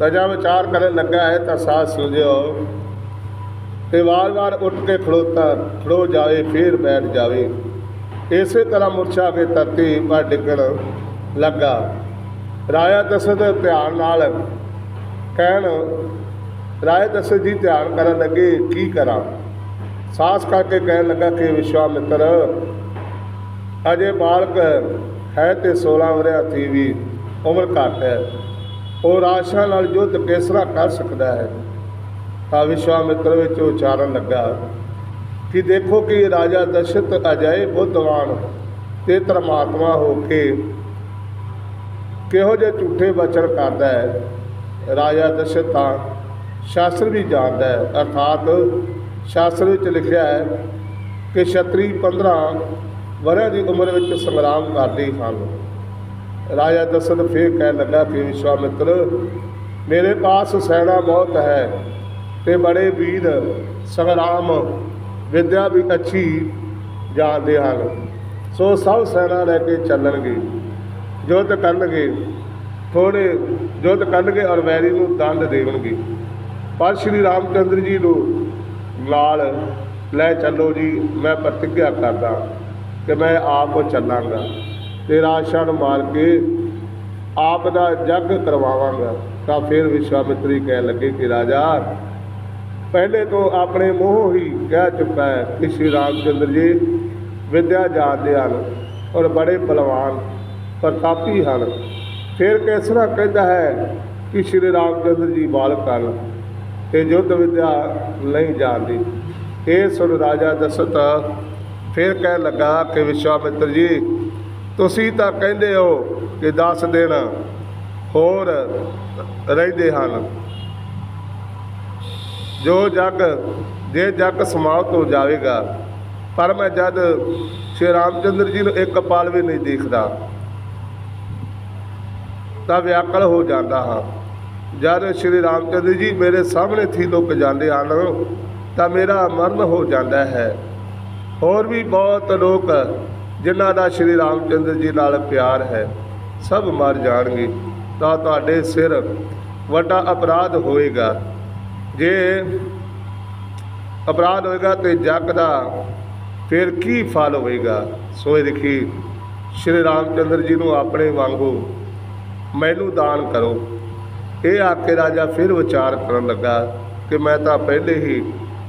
ਤਾਂ ਵਿਚਾਰ ਕਰਨ ਲੱਗਾ ਹੈ ਤਾਂ ਸਾਹ ਸੁਝਿਓ ਤੇ ਵਾਰ-ਵਾਰ ਉੱਠ ਕੇ ਖੜੋਤਾ ਖੜੋ ਜਾਵੇ, ਫੇਰ ਬੈਠ ਜਾਵੇ। ਇਸੇ ਤਰ੍ਹਾਂ ਮੁਰਛਾ ਕੇ ਧਰਤੀ ਪਰ ਡਿੱਗਣ ਲੱਗਾ। ਰਾਇਆ ਦਸ਼ਰਥ ਧਿਆਨ ਨਾਲ ਕਹਿਣ ਰਾਏ ਦਸ਼ਰਥ ਜੀ ਧਿਆਨ ਕਰਨ ਲੱਗੇ, ਕੀ ਕਰਾਂ? ਸਾਹਸ ਕਰਕੇ ਕਹਿਣ ਲੱਗਾ ਕਿ ਵਿਸ਼ਵਾਮਿੱਤਰ ਅਜੇ ਬਾਲਕ ਹੈ ਤੇ 16 ਵਰਿਆ ਦੀ ਵੀ ਉਮਰ ਘੱਟ ਹੈ। ਉਹ ਰਾਸ਼ਾ ਨਾਲ ਯੁੱਧ ਕਿਸਰਾ ਕਰ ਸਕਦਾ ਹੈ? ਤਾਂ ਵਿਸ਼ਵਾਮਿੱਤਰ ਵਿੱਚ ਉਚਾਰਨ ਲੱਗਾ ਕਿ ਦੇਖੋ ਕਿ ਰਾਜਾ ਦਸ਼ਰਥ ਅਜੇ ਬੁੱਧਵਾਨ ਤੇ ਧਰਮਾਤਮਾ ਹੋ ਕੇ ਕਿਹੋ ਜਿਹੇ ਝੂਠੇ ਬਚਨ ਕਰਦਾ ਹੈ? ਰਾਜਾ ਦਸ਼ਰਥ ਤਾਂ ਸ਼ਾਸਤਰ ਵੀ ਜਾਣਦਾ ਹੈ। ਅਰਥਾਤ ਸ਼ਾਸਤਰ ਵਿੱਚ ਲਿਖਿਆ ਹੈ ਕਿ ਛਤਰੀ 15 ਵਰ੍ਹਿਆਂ ਦੀ ਉਮਰ ਵਿੱਚ ਸੰਗਰਾਮ ਕਰਦੇ ਹਨ ਰਾਜਾ ਦਸ਼ਰਥ ਫੇਰ ਕਹਿਣ ਲੱਗਾ ਕਿ ਵਿਸ਼ਵਾਮਿੱਤਰ ਮੇਰੇ ਪਾਸ ਸੈਨਾ ਬਹੁਤ ਹੈ ਤੇ ਬੜੇ ਵੀਰ ਸੰਗਰਾਮ ਵਿਦਿਆ ਵੀ ਅੱਛੀ ਜਾਣਦੇ ਹਨ। ਸੋ ਸਭ ਸੈਨਾ ਲੈ ਕੇ ਚੱਲਣਗੇ, ਯੁੱਧ ਕਰਨਗੇ ਥੋੜੇ ਯੁੱਧ ਕਰਨਗੇ ਔਰ ਵੈਰੀ ਨੂੰ ਦੰਡ ਦੇਣਗੇ ਪਰ ਸ਼੍ਰੀ ਰਾਮਚੰਦਰ ਜੀ ਨੂੰ ਨਾਲ ਲੈ ਚੱਲੋ ਜੀ, ਮੈਂ ਪ੍ਰਤੀਗਿਆ ਕਰਦਾ ਕਿ ਮੈਂ ਆਪ ਚੱਲਾਂਗਾ। ਤੇ ਰਾਸ਼ਾ ਮਾਰ ਕੇ ਆਪ ਦਾ ਜੱਗ ਕਰਵਾਵਾਂਗਾ। ਤਾਂ ਫਿਰ ਵਿਸ਼ਵਾਮਿਤਰੀ ਕਹਿਣ ਲੱਗੇ ਕਿ ਰਾਜਾ, ਪਹਿਲੇ ਤੋਂ ਆਪਣੇ ਮੂੰਹੋਂ ਹੀ ਕਹਿ ਚੁੱਕਾ ਹੈ ਕਿ ਸ਼੍ਰੀ ਰਾਮਚੰਦਰ ਜੀ ਵਿਦਿਆ ਜਾਣਦੇ ਹਨ ਔਰ ਬੜੇ ਬਲਵਾਨ, ਪ੍ਰਤਾਪੀ ਹਨ। ਫਿਰ ਕਿਸਰਾ ਕਹਿੰਦਾ ਹੈ ਕਿ ਸ਼੍ਰੀ ਰਾਮਚੰਦਰ ਜੀ ਬਾਲਕ ਹਨ ਤੇ ਯੁੱਧ ਵਿਦਿਆ ਨਹੀਂ ਜਾਣਦੀ? ਇਹ ਸੁਣ ਰਾਜਾ ਦਸ਼ਰਥ ਫਿਰ ਕਹਿਣ ਲੱਗਾ ਕਿ ਵਿਸ਼ਵਾਮਿੱਤਰ ਜੀ ਤੁਸੀਂ ਤਾਂ ਕਹਿੰਦੇ ਹੋ ਕਿ 10 ਦਿਨ ਹੋਰ ਰਹਿੰਦੇ ਹਨ। ਜੋ ਜਗ, ਜੇ ਜਗ ਸਮਾਪਤ ਹੋ ਜਾਵੇਗਾ, ਪਰ ਮੈਂ ਜਦ ਸ਼੍ਰੀ ਰਾਮਚੰਦਰ ਜੀ ਨੂੰ ਇੱਕ ਪਲ ਵੀ ਨਹੀਂ ਦੇਖਦਾ, ਤਾਂ ਵਿਆਕਲ ਹੋ ਜਾਂਦਾ ਹਾਂ। ਜਦ ਸ਼੍ਰੀ ਰਾਮਚੰਦਰ ਜੀ ਮੇਰੇ ਸਾਹਮਣੇ ਥੀ ਲੋਕ ਜਾਂਦੇ ਹਨ, ਤਾਂ ਮੇਰਾ ਮਰਨ ਹੋ ਜਾਂਦਾ ਹੈ। ਹੋਰ ਵੀ ਬਹੁਤ ਲੋਕ ਜਿਨ੍ਹਾਂ ਦਾ ਸ਼੍ਰੀ ਰਾਮਚੰਦਰ ਜੀ ਨਾਲ ਪਿਆਰ ਹੈ, ਸਭ ਮਰ ਜਾਣਗੇ, ਤਾਂ ਤੁਹਾਡੇ ਸਿਰ ਵੱਡਾ ਅਪਰਾਧ ਹੋਏਗਾ। ਜੇ ਅਪਰਾਧ ਹੋਏਗਾ ਤੇ ਜੱਗ ਦਾ ਫਿਰ ਕੀ ਫਲ ਹੋਏਗਾ? ਸੋ ਇਹ ਦੇਖੀ, ਸ਼੍ਰੀ ਰਾਮਚੰਦਰ ਜੀ ਨੂੰ ਆਪਣੇ ਵਾਂਗੂ ਮੈਨੂੰ ਦਾਨ ਕਰੋ। ਇਹ ਆ ਕੇ ਰਾਜਾ ਫਿਰ ਵਿਚਾਰ ਕਰਨ ਲੱਗਾ ਕਿ ਮੈਂ ਤਾਂ ਪਹਿਲੇ ਹੀ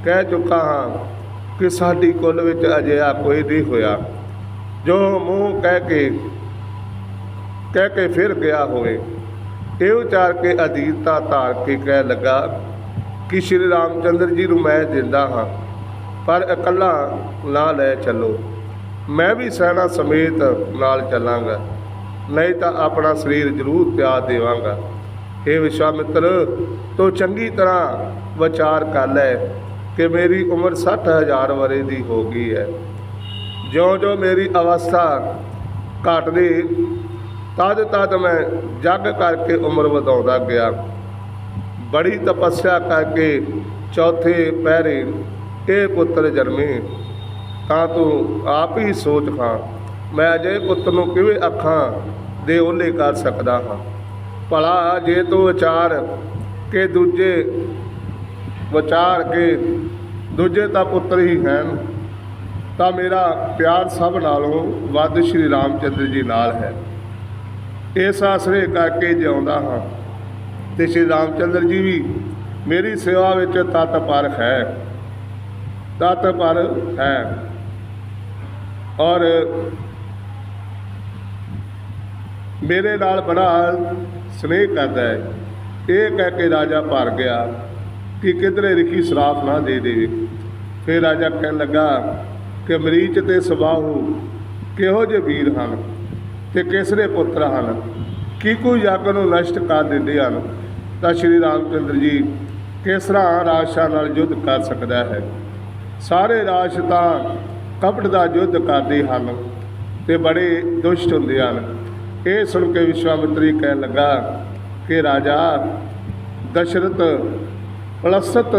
ਕਹਿ ਚੁੱਕਾ ਹਾਂ ਕਿ ਸਾਡੀ ਕੁੱਲ ਵਿੱਚ ਅਜਿਹਾ ਕੋਈ ਨਹੀਂ ਹੋਇਆ। ਜੋ ਮੂੰਹ ਕਹਿ ਕੇ ਕਹਿ ਕੇ ਫਿਰ ਗਿਆ ਹੋਵੇ, ਇਹ ਵਿਚਾਰ ਕੇ ਅਧੀਰਤਾ ਧਾਰ ਕੇ ਕਹਿ ਲੱਗਾ ਕਿ ਸ਼੍ਰੀ ਰਾਮਚੰਦਰ ਜੀ ਨੂੰ ਮੈਂ ਦਿੰਦਾ ਹਾਂ, ਪਰ ਇਕੱਲਾ ਨਾ ਲੈ ਚੱਲੋ। ਮੈਂ ਵੀ ਸੈਨਾ ਸਮੇਤ ਨਾਲ ਚੱਲਾਂਗਾ, ਨਹੀਂ ਤਾਂ ਆਪਣਾ ਸਰੀਰ ਜ਼ਰੂਰ ਤਿਆਗ ਦੇਵਾਂਗਾ। ਇਹ ਵਿਸ਼ਵਾਮਿੱਤਰ, ਤੋ ਚੰਗੀ ਤਰ੍ਹਾਂ ਵਿਚਾਰ ਕਰ ਲੈ ਕਿ ਮੇਰੀ ਉਮਰ 60000 ਵਰੇ ਦੀ ਹੋ ਗਈ ਹੈ। ਜਿਉਂ-ਜਿਉਂ ਮੇਰੀ ਅਵਸਥਾ ਘਟਦੀ ਤਦ ਤਦ ਮੈਂ ਜੱਗ ਕਰਕੇ ਉਮਰ ਵਧਾਉਂਦਾ ਗਿਆ। ਬੜੀ ਤਪੱਸਿਆ ਕਰਕੇ ਚੌਥੇ ਪਹਿਰੇ ਇਹ ਪੁੱਤਰ ਜਨਮੇ। ਤਾਂ ਤੂੰ ਆਪ ਹੀ ਸੋਚ ਖਾਂ ਮੈਂ ਅਜੇ ਪੁੱਤਰ ਨੂੰ ਕਿਵੇਂ ਅੱਖਾਂ ਦੇ ਓਲੇ ਕਰ ਸਕਦਾ ਹਾਂ? ਭਲਾ ਜੇ ਤੂੰ ਵਿਚਾਰ ਕਿ ਦੂਜੇ, ਵਿਚਾਰ ਕੇ ਦੂਜੇ ਤਾਂ ਪੁੱਤਰ ਹੀ ਹਨ। ਤਾਂ ਮੇਰਾ ਪਿਆਰ ਸਭ ਨਾਲੋਂ ਵੱਧ ਸ਼੍ਰੀ ਰਾਮਚੰਦਰ ਜੀ ਨਾਲ ਹੈ। ਇਸ ਆਸਰੇ ਕਰਕੇ ਜਿਉਂਦਾ ਹਾਂ ਤੇ ਸ਼੍ਰੀ ਰਾਮਚੰਦਰ ਜੀ ਵੀ ਮੇਰੀ ਸੇਵਾ ਵਿੱਚ ਤਤ ਪਰ ਹੈ। ਤਤ ਪਰ ਹੈ। ਔਰ ਮੇਰੇ ਨਾਲ ਬੜਾ ਸਨੇਹ ਕਰਦਾ ਹੈ। ਇਹ ਕਹਿ ਕੇ ਰਾਜਾ ਭਰ ਗਿਆ ਕਿ ਕਿਧਰੇ ਰਿਖੀ ਸਰਾਫ ਨਾ ਦੇ ਦੇਵੇ। ਫਿਰ ਰਾਜਾ ਕਹਿਣ ਲੱਗਾ ਕਿ ਮਰੀਚ ਤੇ ਸਬਾਹੂ ਕਿਹੋ ਜਿਹੇ ਵੀਰ ਹਨ ਤੇ ਕਿਸਰੇ ਪੁੱਤਰ ਹਨ? ਕੀ ਕੋਈ ਯੱਗ ਨੂੰ ਨਸ਼ਟ ਕਰ ਦਿੰਦੇ ਹਨ? ਤਾਂ ਸ਼੍ਰੀ ਰਾਮਚੰਦਰ ਜੀ ਕਿਸ ਤਰ੍ਹਾਂ ਰਾਜਸ਼ਾਹ ਨਾਲ ਯੁੱਧ ਕਰ ਸਕਦਾ ਹੈ? ਸਾਰੇ ਰਾਸ਼ ਤਾਂ ਕਪਟ ਦਾ ਯੁੱਧ ਕਰਦੇ ਹਨ ਤੇ ਬੜੇ ਦੁਸ਼ਟ ਹੁੰਦੇ ਹਨ। ਇਹ ਸੁਣ ਕੇ ਵਿਸ਼ਵਾਮਿਤਰੀ ਕਹਿਣ ਲੱਗਾ ਕਿ ਰਾਜਾ ਦਸ਼ਰਥ ਪਲਸਤ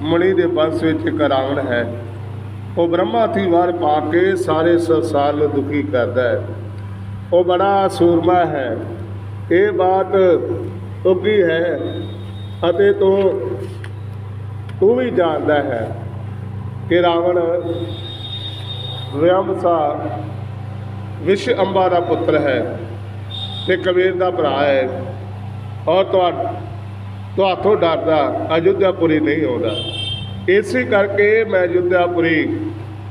ਮਣੀ ਦੇ ਬੰਸ ਵਿੱਚ ਇੱਕ ਰਾਵਣ ਹੈ। ਉਹ ਬ੍ਰਹਮਾ ਦੀ ਵਾਰ ਪਾ ਕੇ ਸਾਰੇ ਸੰਸਾਰ ਨੂੰ ਦੁਖੀ ਕਰਦਾ ਹੈ। ਉਹ ਬੜਾ ਸੂਰਮਾ ਹੈ। ਇਹ ਬਾਤ ਉੱਗੀ ਹੈ ਅਤੇ ਤੂੰ ਤੂੰ ਵੀ ਜਾਣਦਾ ਹੈ ਕਿ ਰਾਵਣ ਵਿਅੰਬਸਾ ਵਿਸ਼ ਅੰਬਾ ਦਾ ਪੁੱਤਰ ਹੈ ਤੇ ਕਬੀਰ ਦਾ ਭਰਾ ਹੈ ਔਰ ਤੁਹਾ, ਤੁਹਾਥੋਂ ਡਰਦਾ ਅਯੁੱਧਿਆਪੁਰੀ ਨਹੀਂ ਆਉਂਦਾ। ਇਸੇ ਕਰਕੇ ਮੈਂ ਅਯੁੱਧਿਆਪੁਰੀ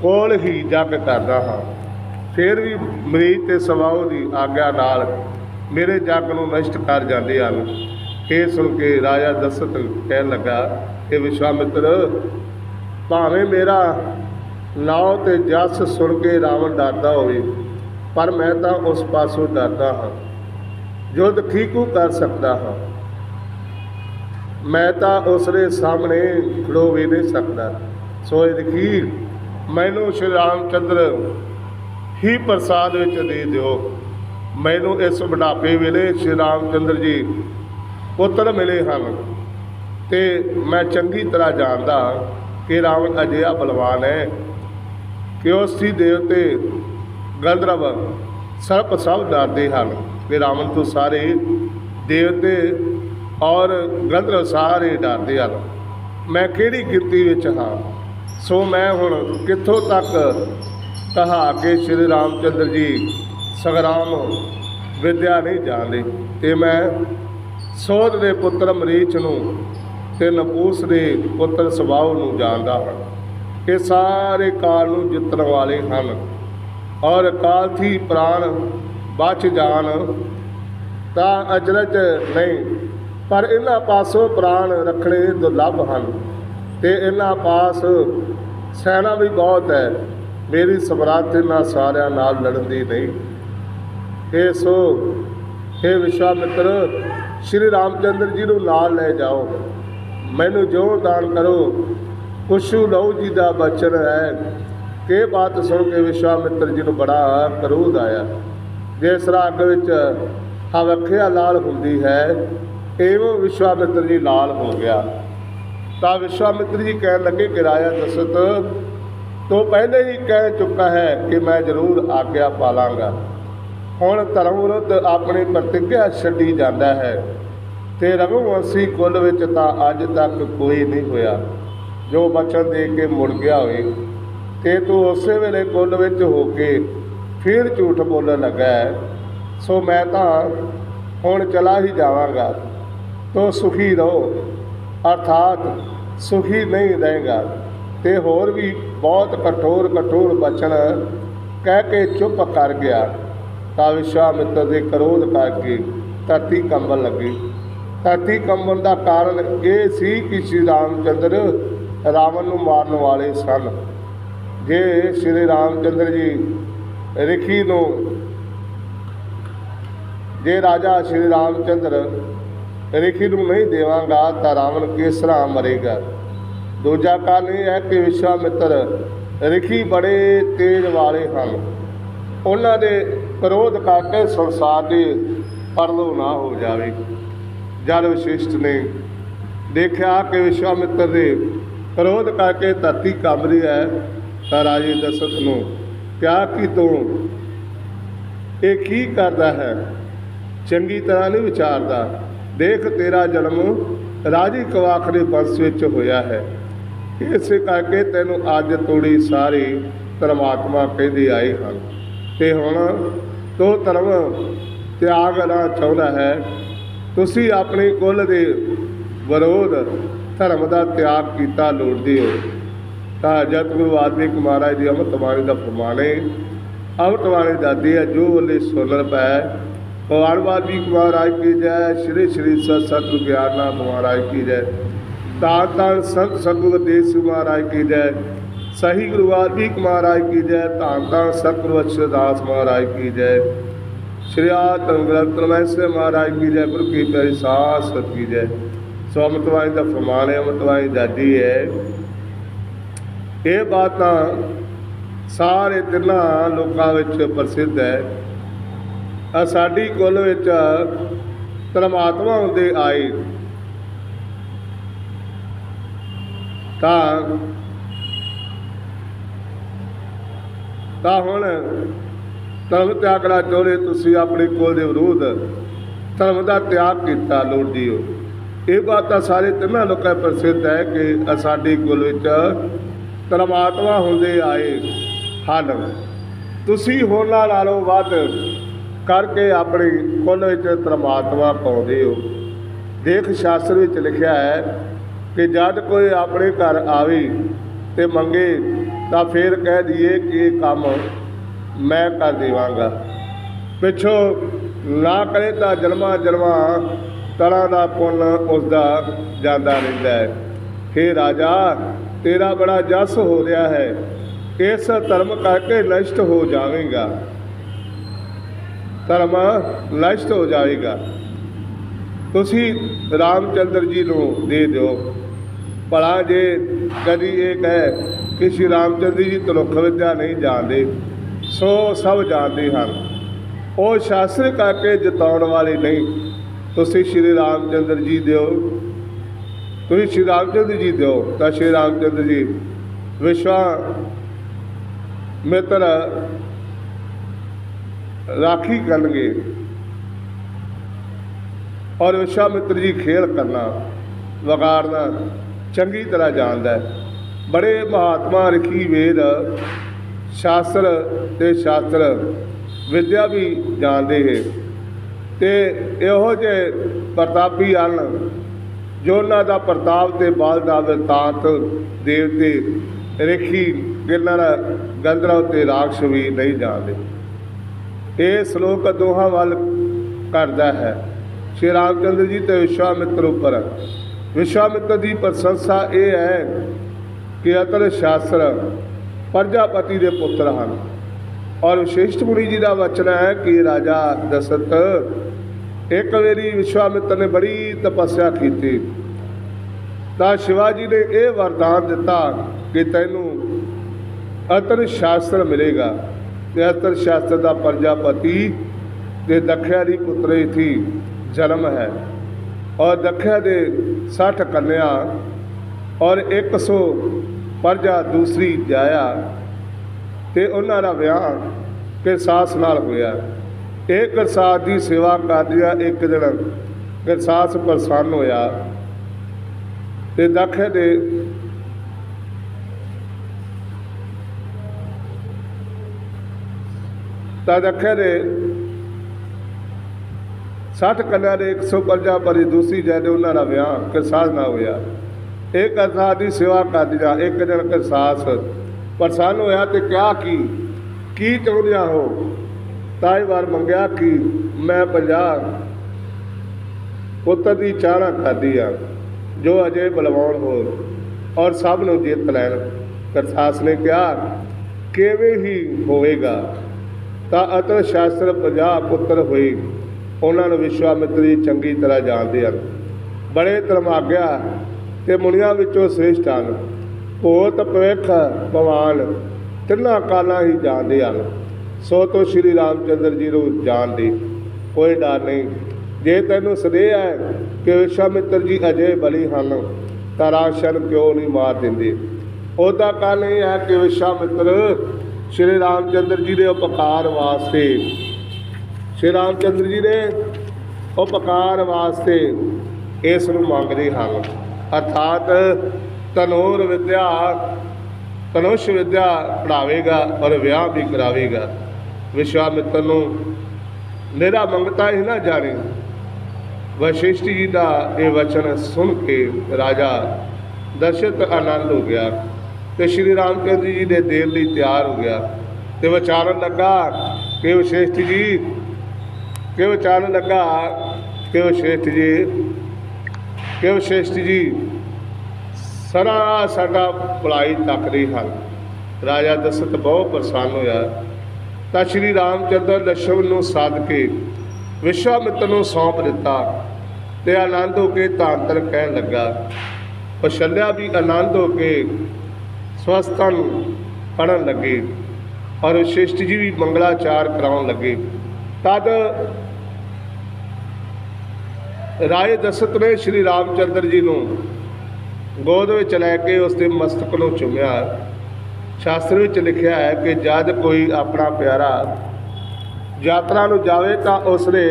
ਕੋਲ ਹੀ ਜੱਗ ਕਰਦਾ ਹਾਂ। ਫਿਰ ਵੀ ਮਰੀਜ਼ ਤੇ ਸਵਾਉ ਦੀ ਆਗਿਆ ਨਾਲ ਮੇਰੇ ਜੱਗ ਨੂੰ ਨਸ਼ਟ ਕਰ ਜਾਂਦੇ ਹਨ। ਇਹ ਸੁਣ ਕੇ ਰਾਜਾ ਦਸ਼ਰਥ ਕਹਿਣ ਲੱਗਾ ਕਿ ਵਿਸ਼ਵਾਮਿੱਤਰ, ਭਾਵੇਂ ਮੇਰਾ ਨਾਉ ਤੇ ਜਸ ਸੁਣ ਕੇ ਰਾਵਣ ਡਰਦਾ ਹੋਵੇ, ਪਰ ਮੈਂ ਤਾਂ ਉਸ ਪਾਸੋਂ ਡਰਦਾ ਹਾਂ। ਯੁੱਧ ਠੀਕੂ ਕਰ ਸਕਦਾ ਹਾਂ। ਮੈਂ ਤਾਂ ਉਸਦੇ ਸਾਹਮਣੇ ਖੜੋ ਵੀ ਨਹੀਂ ਸਕਦਾ। ਸੋ ਇਹ ਦੇਖੀ ਮੈਨੂੰ ਸ਼੍ਰੀ ਰਾਮ ਚੰਦਰ ਹੀ ਪ੍ਰਸਾਦ ਵਿੱਚ ਦੇ ਦਿਓ। ਮੈਨੂੰ ਇਸ ਬੁਢਾਪੇ ਵੇਲੇ ਸ਼੍ਰੀ ਰਾਮ ਚੰਦਰ ਜੀ ਪੁੱਤਰ ਮਿਲੇ ਹਨ ਤੇ ਮੈਂ ਚੰਗੀ ਤਰ੍ਹਾਂ ਜਾਣਦਾ ਕਿ ਰਾਵਣ ਅਜਿਹਾ ਬਲਵਾਨ ਹੈ ਕਿ ਉਸ ਦੀ ਦੇਵਤੇ ਗੰਧਰਵ ਸਰਪ ਸਭ ਡਰਦੇ ਹਨ ਕਿ ਰਾਵਣ ਤੋਂ ਸਾਰੇ ਦੇਵਤੇ ਔਰ ਗਲਤ ਸਾਰੇ ਡਰਦੇ ਹਨ ਮੈਂ ਕਿਹੜੀ ਗਿਣਤੀ ਵਿੱਚ ਹਾਂ? ਸੋ ਮੈਂ ਹੁਣ ਕਿੱਥੋਂ ਤੱਕ ਕਹਾ ਕੇ ਸ਼੍ਰੀ ਰਾਮਚੰਦਰ ਜੀ ਸੰਗਰਾਮ ਵਿਦਿਆ ਨਹੀਂ ਜਾਣਦੇ? ਤੇ ਮੈਂ ਸੋਧ ਦੇ ਪੁੱਤਰ ਮਰੀਚ ਨੂੰ ਤੇ ਨਪੂਸ ਦੇ ਪੁੱਤਰ ਸਵਾਉ ਨੂੰ ਜਾਣਦਾ ਹਾਂ। ਇਹ ਸਾਰੇ ਕਾਲ ਨੂੰ ਜਿੱਤਣ ਵਾਲੇ ਹਨ ਔਰ ਕਾਲਥੀ ਪ੍ਰਾਣ ਬਚ ਜਾਣ ਤਾਂ ਅਜਰਜ ਨਹੀਂ। ਪਰ ਇਹਨਾਂ ਪਾਸੋਂ ਪ੍ਰਾਣ ਰੱਖਣੇ ਦੁਰਲੱਭ ਹਨ। ਤੇ ਇਹਨਾਂ ਪਾਸ ਸੈਨਾ ਵੀ ਬਹੁਤ ਹੈ। ਮੇਰੀ ਸਮਰੱਥ ਇਹਨਾਂ ਸਾਰਿਆਂ ਨਾਲ ਲੜਨ ਦੀ ਨਹੀਂ। ਹੇ ਸੋ, ਹੇ हे ਵਿਸ਼ਵਾਮਿੱਤਰ, ਸ਼੍ਰੀ ਰਾਮਚੰਦਰ ਜੀ ਨੂੰ ਨਾਲ ਲੈ ਜਾਓ। ਮੈਨੂੰ ਜੋ ਦਾਨ ਕਰੋ ਕੁਸ਼ੂ ਲਹੂ ਜੀ ਦਾ ਬਚਨ ਹੈ। ਇਹ ਬਾਤ ਸੁਣ ਕੇ ਵਿਸ਼ਵਾਮਿੱਤਰ ਜੀ ਨੂੰ ਬੜਾ ਕਰੂਦ ਆਇਆ। ਜਿਸ ਰਾਗ ਵਿੱਚ ਹਵਖਿਆ ਲਾਲ ਹੁੰਦੀ ਹੈ ਐਵੇਂ ਵਿਸ਼ਵਾਮਿੱਤਰ ਜੀ ਲਾਲ ਹੋ ਗਿਆ। ਤਾਂ ਵਿਸ਼ਵਾਮਿੱਤਰ ਜੀ ਕਹਿਣ ਲੱਗੇ ਕਿ ਰਾਜਾ ਦਸ਼ਰਥ ਤੋਂ ਪਹਿਲੇ ਹੀ ਕਹਿ ਚੁੱਕਾ ਹੈ ਕਿ ਮੈਂ ਜ਼ਰੂਰ ਆਗਿਆ ਪਾਲਾਂਗਾ। ਹੁਣ ਧਰਮ ਵਿਰੁੱਧ ਆਪਣੀ ਪ੍ਰਤਿੱਗਿਆ ਛੱਡੀ ਜਾਂਦਾ ਹੈ ਤੇ ਰਘੁਵੰਸ਼ੀ ਕੁੱਲ ਵਿੱਚ ਤਾਂ ਅੱਜ ਤੱਕ ਕੋਈ ਨਹੀਂ ਹੋਇਆ। ਜੋ ਬਚਨ ਦੇ ਕੇ ਮੁੜ ਗਿਆ ਹੋਵੇ, ਤੇ ਤੂੰ ਉਸੇ ਵੇਲੇ ਕੁੱਲ ਵਿੱਚ ਹੋ ਕੇ ਫਿਰ ਝੂਠ ਬੋਲਣ ਲੱਗਾ ਹੈ। ਸੋ ਮੈਂ ਤਾਂ ਹੁਣ ਚਲਾ ਹੀ ਜਾਵਾਂਗਾ। ਤੋਂ ਸੁਖੀ ਰਹੋ, ਅਰਥਾਤ ਸੁਖੀ ਨਹੀਂ ਰਹੇਗਾ। ਤੇ ਹੋਰ ਵੀ ਬਹੁਤ ਕਠੋਰ ਕਠੋਰ ਬਚਨ ਕਹਿ ਕੇ ਚੁੱਪ ਕਰ ਗਿਆ। ਤਾਂ ਵਿਸ਼ਵਾਮਿੱਤਰ ਦੇ ਕਰੋਧ ਕਰਕੇ ਧਰਤੀ ਕੰਬਣ ਲੱਗੀ। ਧਰਤੀ ਕੰਬਣ ਦਾ ਕਾਰਨ ਇਹ ਸੀ ਕਿ ਸ਼੍ਰੀ ਰਾਮਚੰਦਰ ਰਾਵਣ ਨੂੰ ਮਾਰਨ ਵਾਲੇ ਸਨ। ਜੇ ਸ਼੍ਰੀ ਰਾਮਚੰਦਰ ਜੀ ਰਿਖੀ ਨੂੰ ਜੇ ਰਾਜਾ ਸ਼੍ਰੀ ਰਾਮਚੰਦਰ ਰਿਖੀ ਨੂੰ ਨਹੀਂ ਦੇਵਾਂਗਾ ਤਾਂ ਰਾਵਣ ਕਿਸ ਤਰ੍ਹਾਂ ਮਰੇਗਾ। ਦੂਜਾ ਕਾਰਨ ਇਹ ਹੈ ਕਿ ਵਿਸ਼ਵਾਮਿੱਤਰ ਰਿਖੀ ਬੜੇ ਤੇਜ ਵਾਲੇ ਹਨ। ਉਹਨਾਂ ਦੇ ਕ੍ਰੋਧ ਕਰਕੇ ਸੰਸਾਰ ਦੀ ਪਰਲੋ ਨਾ ਹੋ ਜਾਵੇ। ਜਦ ਵਿਸ਼ਿਸ਼ਟ ਨੇ ਦੇਖਿਆ ਕਿ ਵਿਸ਼ਵਾਮਿੱਤਰ ਦੇ ਕ੍ਰੋਧ ਕਰਕੇ ਧਰਤੀ ਕੰਬ ਰਹੀ ਹੈ, ਤਾਂ ਰਾਜੇ ਦਸ਼ਰਥ ਨੂੰ ਕਿਹਾ ਕਿ ਤੂੰ ਇਹ ਕੀ ਕਰਦਾ ਹੈ? ਚੰਗੀ ਤਰ੍ਹਾਂ ਨਹੀਂ ਵਿਚਾਰਦਾ। ਦੇਖ ਤੇਰਾ ਜਨਮ ਰਾਜੀ ਕਵਾਖ ਦੇ ਵੰਸ਼ ਵਿੱਚ ਹੋਇਆ ਹੈ। ਇਸ ਕਰਕੇ ਤੈਨੂੰ ਅੱਜ ਤੋੜੀ ਸਾਰੀ ਧਰਮਾਤਮਾ ਕਹਿੰਦੇ ਆਏ ਹਨ ਤੇ ਹੁਣ ਤੋ ਧਰਮ ਤਿਆਗਣਾ ਚਾਹੁੰਦਾ ਹੈ। ਤੁਸੀਂ ਆਪਣੇ ਕੁੱਲ ਦੇ ਵਿਰੋਧ ਧਰਮ ਦਾ ਤਿਆਗ ਕੀਤਾ ਲੋੜਦੇ ਹੋ। ਤਾਂ ਜਤ ਗੁਰੂ ਵਾਲਮੀਕ ਮਹਾਰਾਜ ਦੀ ਅੰਮ੍ਰਿਤ ਬਾਣੀ ਦਾ ਫਰਮਾਨੇ ਅੰਮ੍ਰਿਤ ਬਾਣੀ ਦਾਦੀ ਹੈ, ਜੋ ਬੋਲੇ ਸੁਣਨ ਪੈ ਭਗਵਾਨ ਵਾਲਮੀਕ ਮਹਾਰਾਜ ਕੀ ਜੈ, ਸ਼੍ਰੀ ਸ਼੍ਰੀ ਸਤ ਸਤਿਗੁਰ ਗਿਆਨਨਾਥ ਮਹਾਰਾਜ ਕੀ ਜੈ। ਤਾਂ ਤਾਂ ਸੰਤ ਸਤਿਗੁਰ ਦੇਸ ਮਹਾਰਾਜ ਕੀ ਜੈ। ਸਹੀ ਗੁਰੂ ਵਾਲਮੀਕ ਮਹਾਰਾਜ ਕੀ ਜੈ, ਧੰਨ ਧੰਨ ਸਤਿਗੁਰੂ ਅਕਸ਼ਰਦਾਸ ਮਹਾਰਾਜ ਕੀ ਜੈ। ਸ਼੍ਰੀ ਆਤਮ ਗ੍ਰੰਥ ਰਮੈਸੇ ਮਹਾਰਾਜ ਕੀ ਜੈ, ਗੁਰੂ ਕੀ ਪਿਆਰੀ ਸਾਸ ਸਤ ਕੀ ਜੈ। ਸੋ ਅਮਤਵਾਈ ਦਾ ਫਰਮਾਨ ਹੈ ਅਮਤਵਾਈ ਦਾਦੀ ਹੈ। ਇਹ ਬਾਤਾਂ ਸਾਰੇ ਤਿੰਨਾਂ ਲੋਕਾਂ ਵਿੱਚ ਪ੍ਰਸਿੱਧ ਹੈ। ਸਾਡੀ ਕੁੱਲ ਵਿੱਚ ਪਰਮਾਤਮਾ ਹੁੰਦੇ ਆਏ। ਤਾਂ ਤਾਂ ਹੁਣ ਧਰਮ ਤਿਆਗਣਾ ਚਾਹੁੰਦੇ ਤੁਸੀਂ ਆਪਣੇ ਕੋਲ ਦੇ ਵਿਰੋਧ। ਧਰਮ ਦਾ ਤਿਆਗ ਕੀਤਾ, ਲੋੜ ਜੀਓ ਇਹ ਬਾਤ ਤਾਂ ਸਾਰੇ ਤਿੰਨਾਂ ਲੋਕਾਂ ਪ੍ਰਸਿੱਧ ਹੈ ਕਿ ਸਾਡੇ ਕੁਲ ਵਿੱਚ ਪਰਮਾਤਮਾ ਹੁੰਦੇ ਆਏ ਹਨ। ਤੁਸੀਂ ਹੋਰਨਾਂ ਨਾਲੋਂ ਵੱਧ ਕਰਕੇ ਆਪਣੀ ਕੁਲ ਵਿੱਚ ਪਰਮਾਤਮਾ ਪਾਉਂਦੇ ਹੋ। ਦੇਖ ਸ਼ਾਸਤਰ ਵਿੱਚ ਲਿਖਿਆ ਹੈ ਕਿ ਜਦ ਕੋਈ ਆਪਣੇ ਘਰ ਆਵੇ ਤੇ ਮੰਗੇ ਤਾਂ ਫਿਰ ਕਹਿ ਦਈਏ ਕਿ ਇਹ ਕੰਮ ਮੈਂ ਕਰ ਦੇਵਾਂਗਾ। ਪਿੱਛੋਂ ਨਾ ਕਰੇ ਤਾਂ ਜਨਮਾਂ ਜਨਮਾਂ ਤਰ੍ਹਾਂ ਦਾ ਪੁੰਨ ਉਸ ਦਾ ਜਾਂਦਾ ਰਹਿੰਦਾ ਹੈ। ਹੇ ਰਾਜਾ, ਤੇਰਾ ਬੜਾ ਜਸ ਹੋ ਰਿਹਾ ਹੈ। ਇਸ ਧਰਮ ਕਰਕੇ ਨਸ਼ਟ ਹੋ ਜਾਵੇਗਾ। ਧਰਮ ਨਸ਼ਟ ਹੋ ਜਾਵੇਗਾ ਤੁਸੀਂ ਰਾਮਚੰਦਰ ਜੀ ਨੂੰ ਦੇ ਦਿਓ। ਭਲਾ ਜੇ ਕਦੀ ਇਹ ਕਹੇ ਕਿ ਸ਼੍ਰੀ ਰਾਮਚੰਦਰ ਜੀ ਤਲੁਖ ਵਿਦਿਆ ਨਹੀਂ ਜਾਣਦੇ, ਸੋ ਸਭ ਜਾਣਦੇ ਹਨ। ਉਹ ਸ਼ਾਸਤਰ ਕਰਕੇ ਜਿਤਾਉਣ ਵਾਲੇ ਨਹੀਂ। ਤੁਸੀਂ ਸ਼੍ਰੀ ਰਾਮਚੰਦਰ ਜੀ ਦਿਓ। ਤੁਸੀਂ ਸ਼੍ਰੀ ਰਾਮਚੰਦਰ ਜੀ ਦਿਓ ਤਾਂ ਸ਼੍ਰੀ ਰਾਮਚੰਦਰ ਜੀ ਵਿਸ਼ਵਾ ਮਿੱਤਰ ਰਾਖੀ ਕਰਨਗੇ। ਔਰ ਵਿਸ਼ਵਾਮਿੱਤਰ ਜੀ ਖੇਲ ਕਰਨਾ ਵਗਾੜਨਾ ਚੰਗੀ ਤਰ੍ਹਾਂ ਜਾਣਦਾ ਬੜੇ ਮਹਾਤਮਾ ਰਖੀ ਵੇਦ, ਸ਼ਾਸਤਰ ਤੇ ਸ਼ਾਸਤਰ ਵਿਦਿਆ ਵੀ ਜਾਣਦੇ ਹੈ ਤੇ ਇਹੋ ਜਿਹੇ ਪ੍ਰਤਾਪੀ ਹਨ ਜੋ ਉਹਨਾਂ ਦਾ ਪ੍ਰਤਾਪ ਤੇ ਬਲ ਦਾ ਵਿਰਤਾਂਤ ਦੇਵਤੇ ਰਖੀ ਗਿਰਨਰ ਗੰਧਰਵ ਤੇ ਰਾਖਸ਼ ਵੀ ਨਹੀਂ ਜਾਣਦੇ। ਇਹ ਸ਼ਲੋਕ ਦੋਹਾਂ ਵੱਲ ਕਰਦਾ ਹੈ। ਸ਼੍ਰੀ ਰਾਮਚੰਦਰ ਜੀ ਤੇ ਵਿਸ਼ਵਾਮਿੱਤਰ ਉੱਪਰ। ਵਿਸ਼ਵਾਮਿੱਤਰ ਦੀ ਪ੍ਰਸ਼ੰਸਾ ਇਹ ਹੈ ਕਿ ਅਤਲ ਸ਼ਾਸਤਰ ਪ੍ਰਜਾਪਤੀ ਦੇ ਪੁੱਤਰ ਹਨ। ਔਰ ਵਿਸ਼ੇਸ਼ਟ ਮੁਨੀ ਜੀ ਦਾ ਵਚਨ ਹੈ ਕਿ ਰਾਜਾ ਦਸਤ ਇੱਕ ਵਾਰੀ ਵਿਸ਼ਵਾਮਿੱਤਰ ਨੇ ਬੜੀ ਤਪੱਸਿਆ ਕੀਤੀ। ਤਾਂ ਸ਼ਿਵਾਜੀ ਨੇ ਇਹ ਵਰਦਾਨ ਦਿੱਤਾ ਕਿ ਤੈਨੂੰ ਅਤਰ ਸ਼ਾਸਤਰ ਮਿਲੇਗਾ। ਤੇ ਅਤਰ ਦਾ ਪ੍ਰਜਾਪਤੀ ਤੇ ਦਖਿਆ ਦੀ ਪੁੱਤਰੀ ਥੀ, ਜਨਮ ਹੈ। ਔਰ ਦਖਿਆ ਦੇ 60 ਕੰਨਿਆ ਔਰ 100 ਪਰਜਾ ਦੂਸਰੀ ਜਾਇਆ ਤੇ ਉਹਨਾਂ ਦਾ ਵਿਆਹ ਕਿਰਸਾਸ ਨਾਲ ਹੋਇਆ। ਇਹ ਕਿਰਸਾਸ ਦੀ ਸੇਵਾ ਕਰਦਿਆਂ ਇੱਕ ਦਿਨ ਕਿਰਸਾਸ ਪ੍ਰਸੰਨ ਹੋਇਆ ਤੇ ਦਖੇ ਦੇ ਤਾਂ ਦਖੇ ਦੇ 60 ਕੰਨਿਆ ਦੇ 100 ਪਰਜਾ ਭਰੀ ਦੂਸਰੀ ਜੈਦੇ ਉਹਨਾਂ ਦਾ ਵਿਆਹ ਕਿਰਸਾਸ ਨਾ ਹੋਇਆ। ਇਹ ਕਿਰਸਾਸ ਦੀ ਸੇਵਾ ਕਰਦਿਆਂ ਇੱਕ ਦਿਨ ਕਿਰਸਾਸ ਪ੍ਰਸੰਨ ਹੋਇਆ ਤੇ ਕਿਹਾ ਕੀ ਕੀ ਚਾਹੁੰਦਿਆ ਹੋ? ਤਾਈ ਵਾਰ ਮੰਗਿਆ ਕਿ ਮੈਂ 50 ਪੁੱਤਰ ਦੀ ਚਾਹਨਾ ਕਰਦੀ ਆ, ਜੋ ਅਜੇ ਬਲਵਾਨ ਹੋ ਔਰ ਸਭ ਨੂੰ ਜਿੱਤ ਲੈਣ। ਕਰਸਾਸ ਨੇ ਕਿਹਾ, ਕਿਵੇਂ ਹੀ ਹੋਵੇਗਾ? ਤਾਂ ਅਤਰ ਸ਼ਾਸਤਰ 50 ਪੁੱਤਰ ਹੋਈ। ਉਹਨਾਂ ਨੂੰ ਵਿਸ਼ਵਾਮਿਤਰ ਜੀ ਚੰਗੀ ਤਰ੍ਹਾਂ ਜਾਣਦੇ ਹਨ। ਬੜੇ ਧਰਮਾਗਿਆ ਤੇ ਮੁਨੀਆਂ ਵਿੱਚੋਂ ਸ੍ਰੇਸ਼ਟ ਹਨ। ਭੋਤ, ਭਵਿੱਖ, ਭਗਵਾਨ ਤਿੰਨਾਂ ਕਾਲਾਂ ਹੀ ਜਾਣਦੇ ਹਨ। ਸੋ ਤੋਂ ਸ਼੍ਰੀ ਰਾਮਚੰਦਰ ਜੀ ਨੂੰ ਜਾਣਦੇ। ਕੋਈ ਡਰ ਨਹੀਂ। ਜੇ ਤੈਨੂੰ ਸਦੇਹ ਹੈ ਕਿ ਵਿਸ਼ਵਾਮਿੱਤਰ ਜੀ ਅਜੇ ਬਲੀ ਹਨ, ਤਾਂ ਰਾਸ਼ਨ ਕਿਉਂ ਨਹੀਂ ਮਾਰ ਦਿੰਦੇ? ਉਹਦਾ ਕਾਰਨ ਇਹ ਹੈ ਕਿ ਵਿਸ਼ਵਾਮਿੱਤਰ ਸ਼੍ਰੀ ਰਾਮਚੰਦਰ ਜੀ ਦੇ ਉਪਕਾਰ ਵਾਸਤੇ। ਸ਼੍ਰੀ ਰਾਮਚੰਦਰ ਜੀ ਦੇ ਉਪਕਾਰ ਵਾਸਤੇ ਇਸ ਨੂੰ ਮੰਗਦੇ ਹਨ ਅਰਥਾਤ ਤਨੋਰ ਵਿਦਿਆ ਤਨੁਸ਼ ਵਿਦਿਆ ਪੜਾਵੇਗਾ ਔਰ ਵਿਆਹ ਵੀ ਕਰਾਵੇਗਾ। ਵਿਸ਼ਵਾਮਿੱਤਰ ਨੂੰ ਮੇਰਾ ਮੰਗਤਾ ਹੀ ਨਾ ਜਾਣੇ। ਵਸ਼ਿਸ਼ਟ ਜੀ ਦਾ ਇਹ ਵਚਨ ਸੁਣ ਕੇ ਰਾਜਾ ਦਸ਼ਰਥ ਆਨੰਦ ਹੋ ਗਿਆ। ਤੇ ਸ਼੍ਰੀ ਰਾਮਚੰਦਰ ਜੀ ਦੇ ਦੇਣ ਲਈ ਤਿਆਰ ਹੋ ਗਿਆ। ਤੇ ਵਿਚਾਰਨ ਲੱਗਾ ਕਿ ਵਸ਼ਿਸ਼ਟ ਜੀ, ਕਿ ਵਿਚਾਰਨ ਲੱਗਾ ਕਿ ਵਸ਼ਿਸ਼ਟ ਜੀ, ਕਿ ਵਸ਼ਿਸ਼ਟ ਜੀ, ਸਾਰਾ ਸਾਡਾ ਭਲਾਈ ਤੱਕ ਰਹੀ ਹਨ ਰਾਜਾ ਦਸ਼ਰਥ ਬਹੁਤ ਪ੍ਰਸੰਨ ਹੋਇਆ। ਤਾਂ ਸ਼੍ਰੀ ਰਾਮਚੰਦਰ ਲక్ష్ਮਣ ਨੂੰ ਸਾਧ ਕੇ ਵਿਸ਼ਵਾਮਿੱਤਰ ਨੂੰ ਸੌਂਪ ਦਿੱਤਾ ਤੇ ਆਨੰਦ ਹੋ ਕੇ ਤਾਂਤਰ ਕਹਿਣ ਲੱਗਾ। ਕੌਸ਼ਲਿਆ ਵੀ ਆਨੰਦ ਹੋ ਕੇ ਸਵਸਤਨ ਪੜਨ ਲੱਗੇ ਔਰ ਸ਼ਿਸ਼ਟ ਜੀ ਵੀ ਮੰਗਲਾਚਾਰ ਕਰਾਉਣ ਲੱਗੇ। ਤਦ ਰਾਏ ਦਸਤ ਨੇ ਸ਼੍ਰੀ ਰਾਮਚੰਦਰ ਜੀ ਨੂੰ ਗੋਦ ਵਿੱਚ ਲੈ ਕੇ ਉਸ ਦੇ ਮਸਤਕ ਨੂੰ ਚੁੰਮਿਆ। ਸ਼ਾਸਤਰ ਵਿੱਚ ਲਿਖਿਆ ਹੈ ਕਿ ਜਦ ਕੋਈ ਆਪਣਾ ਪਿਆਰਾ ਯਾਤਰਾ ਨੂੰ ਜਾਵੇ ਤਾਂ ਉਸਨੇ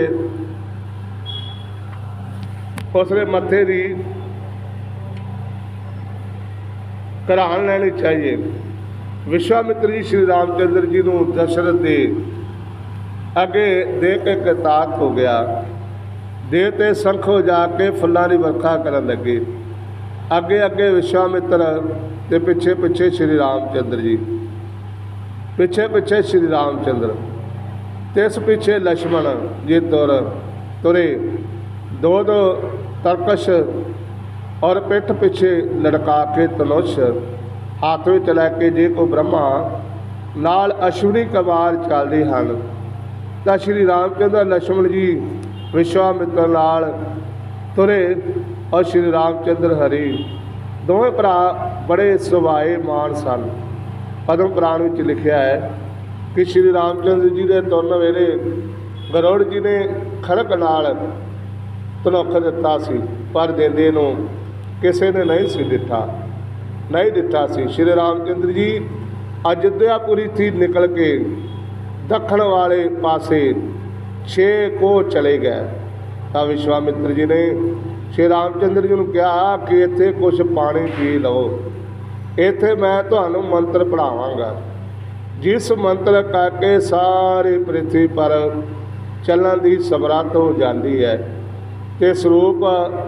ਉਸਦੇ ਮੱਥੇ ਦੀ ਘਰਾਣ ਲੈਣੀ ਚਾਹੀਏ। ਵਿਸ਼ਵਾਮਿਤਰ ਜੀ ਸ਼੍ਰੀ ਰਾਮਚੰਦਰ ਜੀ ਨੂੰ ਦਸ਼ਰਥ ਦੇ ਅੱਗੇ ਦੇ ਕੇ ਕਤਾਕ ਹੋ ਗਿਆ। ਦੇ ਤੇ ਸੰਖੋ ਜਾ ਕੇ ਫੁੱਲਾਂ ਦੀ ਵਰਖਾ ਕਰਨ ਲੱਗੇ। ਅੱਗੇ ਅੱਗੇ ਵਿਸ਼ਵਾਮਿਤਰ ਤੇ ਪਿੱਛੇ ਪਿੱਛੇ ਸ਼੍ਰੀ ਰਾਮਚੰਦਰ ਜੀ। ਪਿੱਛੇ ਪਿੱਛੇ ਸ਼੍ਰੀ ਰਾਮਚੰਦਰ। ਤੇ ਇਸ ਪਿੱਛੇ ਲక్ష్మణ ਜੀ ਤੁਰ ਤੁਰੇ। ਦੋ ਦੋ ਤਰਕਸ਼ ਔਰ ਪਿੱਠ ਪਿੱਛੇ ਲੜਕਾ ਕੇ ਤਲੁਸ਼, ਹੱਥ ਵਿੱਚ ਲੈ ਕੇ ਜੇ ਕੋ ਬ੍ਰਹਮਾ, ਨਾਲ ਅਸ਼ਵਨੀ ਕਵਾਰ ਚੱਲਦੇ ਹਨ। ਤਾਂ ਸ਼੍ਰੀ ਰਾਮ ਕਹਿੰਦਾ ਲక్ష్మణ ਜੀ ਵਿਸ਼ਵਾ ਮਿੱਤਰ ਨਾਲ ਤੁਰੇ ਔਰ ਸ਼੍ਰੀ ਰਾਮ ਚੰਦਰ ਹਰੀ ਦੋਵੇਂ ਭਰਾ ਬੜੇ ਸੁਭਾਏ ਮਾਨ ਸਨ। ਪਦਮ ਪੁਰਾਣ ਵਿੱਚ ਲਿਖਿਆ ਹੈ ਕਿ ਸ਼੍ਰੀ ਰਾਮ ਚੰਦਰ ਜੀ ਦੇ ਤੁਰਨ ਵੇਲੇ ਗਰੋੜ ਜੀ ਨੇ ਖੜਕ ਨਾਲ ਤਨੋਖ ਦਿੱਤਾ ਸੀ, ਪਰ ਦੇਂਦੇ ਨੂੰ ਕਿਸੇ ਨੇ ਨਹੀਂ ਸੀ ਦਿੱਤਾ, ਨਹੀਂ ਦਿੱਤਾ ਸੀ। ਸ਼੍ਰੀ ਰਾਮਚੰਦਰ ਜੀ ਅਯੁੱਧਿਆਪੁਰੀ થી ਨਿਕਲ ਕੇ ਦੱਖਣ ਵਾਲੇ ਪਾਸੇ ਛੇ ਕੋ ਚਲੇ ਗਏ। ਤਾਂ ਵਿਸ਼ਵਾਮਿਤਰ ਜੀ ਨੇ ਸ਼੍ਰੀ ਰਾਮਚੰਦਰ ਜੀ ਨੂੰ ਕਿਹਾ ਕਿ ਇੱਥੇ ਕੁਝ ਪਾਣੀ ਪੀ ਲਓ। ਇੱਥੇ ਮੈਂ ਤੁਹਾਨੂੰ ਮੰਤਰ ਪੜਾਵਾਂਗਾ ਜਿਸ ਮੰਤਰ ਕਰਕੇ ਸਾਰੀ ਪ੍ਰਿਥਵੀ ਪਰ ਚੱਲਣ ਦੀ ਸਮਰੱਥ ਹੋ ਜਾਂਦੀ ਹੈ। ਤੇ ਸਰੂਪ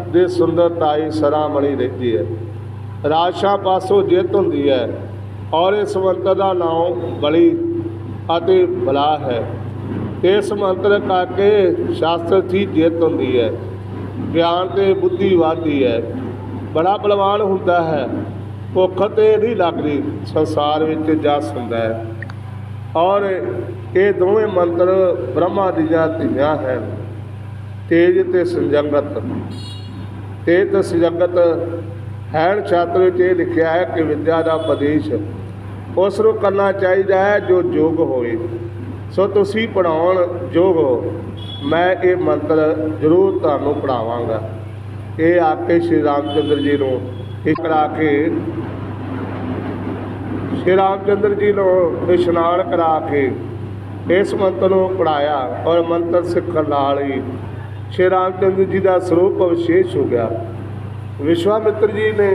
ਦੇ ਸੁੰਦਰਤਾਈ ਸਰਾਮਣੀ ਰਹਿੰਦੀ ਹੈ। ਰਾਜਸ਼ਾਹ ਪਾਸੋਂ ਜਿੱਤ ਹੁੰਦੀ ਹੈ ਔਰ ਇਸ ਮੰਤਰ ਦਾ ਨਾਮ ਬਲੀ ਅਤੇ ਬਲਾ ਹੈ। ਇਸ ਮੰਤਰ ਕਰਕੇ ਸ਼ਾਸਤਰ ਦੀ ਜਿੱਤ ਹੁੰਦੀ ਹੈ। ਗਿਆਨ ਤੇ ਬੁੱਧੀ ਵਧਦੀ ਹੈ। ਬੜਾ ਬਲਵਾਨ ਹੁੰਦਾ ਹੈ। ਭੁੱਖ ਤੇ ਨਹੀਂ ਲੱਗਦੀ। ਸੰਸਾਰ ਵਿੱਚ ਜਸ ਹੁੰਦਾ ਹੈ। ਔਰ ਇਹ ਦੋਵੇਂ ਮੰਤਰ ਬ੍ਰਹਮਾ ਦੀਆਂ ਧੀਆਂ ਹਨ। ਤੇਜ ਤੇ ਸੰਜੰਗਤ। ਤੇਜ ਤੇ ਸੰਜੰਗਤ ਹੈਣ ਛਾਤਰ ਵਿੱਚ ਇਹ ਲਿਖਿਆ ਹੈ ਕਿ ਵਿਦਿਆ ਦਾ ਉਪਦੇਸ਼ ਉਸ ਨੂੰ ਕਰਨਾ ਚਾਹੀਦਾ ਹੈ ਜੋ ਯੋਗ ਹੋਵੇ। ਸੋ ਤੁਸੀਂ ਪੜਾਉਣ ਯੋਗ ਹੋ। ਮੈਂ ਇਹ ਮੰਤਰ ਜ਼ਰੂਰ ਤੁਹਾਨੂੰ ਪੜਾਵਾਂਗਾ ਇਹ ਆ ਕੇ ਸ਼੍ਰੀ ਰਾਮਚੰਦਰ ਜੀ ਨੂੰ ਕਰਾ ਕੇ ਸ਼੍ਰੀ ਰਾਮਚੰਦਰ ਜੀ ਨੂੰ ਇਸ਼ਨਾਨ ਕਰਾ ਕੇ ਇਸ ਮੰਤਰ ਨੂੰ ਪੜਾਇਆ ਔਰ ਮੰਤਰ ਸਿੱਖਣ ਨਾਲ ਹੀ ਸ਼੍ਰੀ ਰਾਮ ਚੰਦਰ ਜੀ ਦਾ ਸਰੂਪ ਅਵਸ਼ੇਸ਼ ਹੋ ਗਿਆ। ਵਿਸ਼ਵਾਮਿੱਤਰ ਜੀ ਨੇ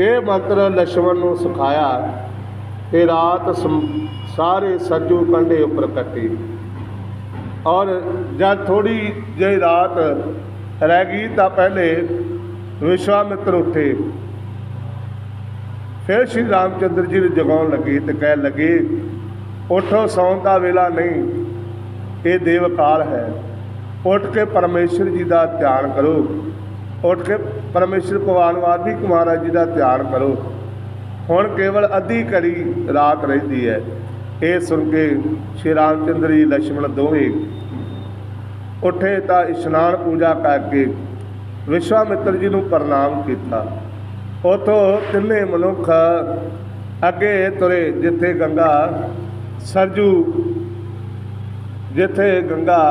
ਇਹ ਮੰਤਰ ਲక్ష్మణ ਨੂੰ ਸਿਖਾਇਆ ਤੇ ਰਾਤ ਸਾਰੇ ਸੱਜੂ ਕੰਢੇ ਉੱਪਰ ਕੱਟੀ। ਔਰ ਜਦ ਥੋੜੀ ਜਿਹੀ ਰਾਤ ਰਹਿ ਗਈ ਤਾਂ ਪਹਿਲੇ ਵਿਸ਼ਵਾਮਿੱਤਰ ਉੱਠੇ। ਫਿਰ ਸ਼੍ਰੀ ਰਾਮ ਚੰਦਰ ਜੀ ਨੂੰ ਜਗਾਉਣ ਲੱਗੇ ਤੇ ਕਹਿ ਲੱਗੇ, ਉਠੋ, ਸੌਣ ਦਾ ਵੇਲਾ ਨਹੀਂ, ਇਹ ਦੇਵਕਾਲ ਹੈ। ਉੱਠ ਕੇ ਪਰਮੇਸ਼ਰ ਜੀ ਦਾ ਧਿਆਨ ਕਰੋ। ਉੱਠ ਕੇ ਪਰਮੇਸ਼ਰ ਭਗਵਾਨ ਵਾਲਮੀਕ ਮਹਾਰਾਜ ਜੀ ਦਾ ਧਿਆਨ ਕਰੋ। ਹੁਣ ਕੇਵਲ ਅੱਧੀ ਘੜੀ ਰਾਤ ਰਹਿੰਦੀ ਹੈ। ਇਹ ਸੁਣ ਕੇ ਸ਼੍ਰੀ ਰਾਮਚੰਦਰ ਜੀ ਲక్ష్మణ ਦੋਵੇਂ ਉੱਠੇ ਤਾਂ ਇਸ਼ਨਾਨ ਪੂਜਾ ਕਰਕੇ ਵਿਸ਼ਵਾਮਿੱਤਰ ਜੀ ਨੂੰ ਪ੍ਰਣਾਮ ਕੀਤਾ। ਉਥੋਂ ਤਿੰਨੇ ਮਨੁੱਖ ਅੱਗੇ ਤੁਰੇ ਜਿੱਥੇ ਗੰਗਾ, ਸਰਜੂ, ਜਿੱਥੇ ਗੰਗਾ